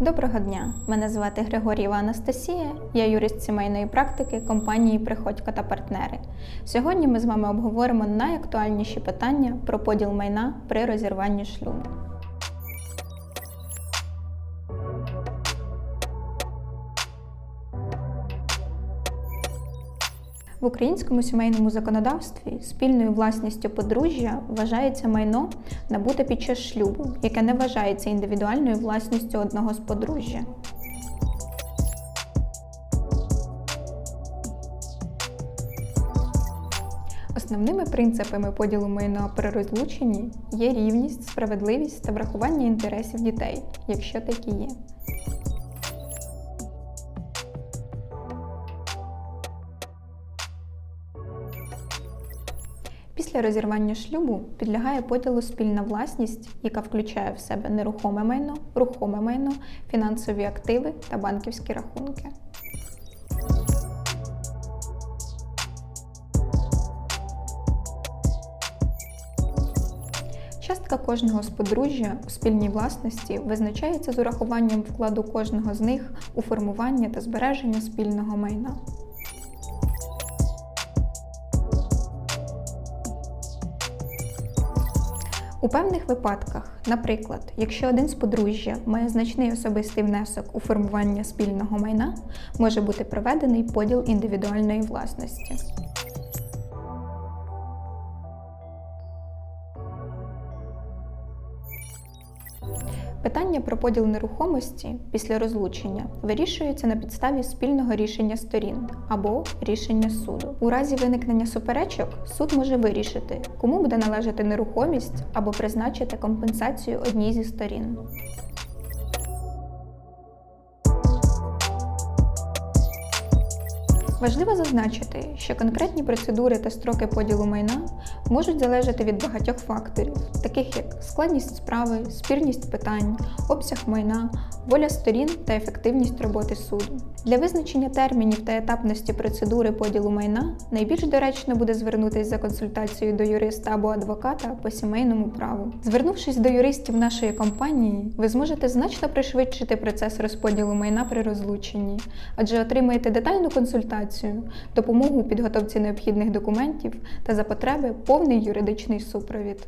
Доброго дня! Мене звати Григорієва Анастасія, я юрист сімейної практики компанії Приходько та партнери. Сьогодні ми з вами обговоримо найактуальніші питання про поділ майна при розірванні шлюбу. В українському сімейному законодавстві спільною власністю подружжя вважається майно набуте під час шлюбу, яке не вважається індивідуальною власністю одного з подружжя. Основними принципами поділу майна при розлученні є рівність, справедливість та врахування інтересів дітей, якщо такі є. Після розірвання шлюбу підлягає поділу спільна власність, яка включає в себе нерухоме майно, рухоме майно, фінансові активи та банківські рахунки. Частка кожного з подружжя у спільній власності визначається з урахуванням вкладу кожного з них у формування та збереження спільного майна. У певних випадках, наприклад, якщо один з подружжя має значний особистий внесок у формування спільного майна, може бути проведений поділ індивідуальної власності. Питання про поділ нерухомості після розлучення вирішується на підставі спільного рішення сторін або рішення суду. У разі виникнення суперечок суд може вирішити, кому буде належати нерухомість або призначити компенсацію одній зі сторін. Важливо зазначити, що конкретні процедури та строки поділу майна можуть залежати від багатьох факторів, таких як складність справи, спірність питань, обсяг майна, воля сторін та ефективність роботи суду. Для визначення термінів та етапності процедури поділу майна найбільш доречно буде звернутися за консультацією до юриста або адвоката по сімейному праву. Звернувшись до юристів нашої компанії, ви зможете значно пришвидшити процес розподілу майна при розлученні, адже отримаєте детальну консультацію, допомогу у підготовці необхідних документів та за потреби повний юридичний супровід.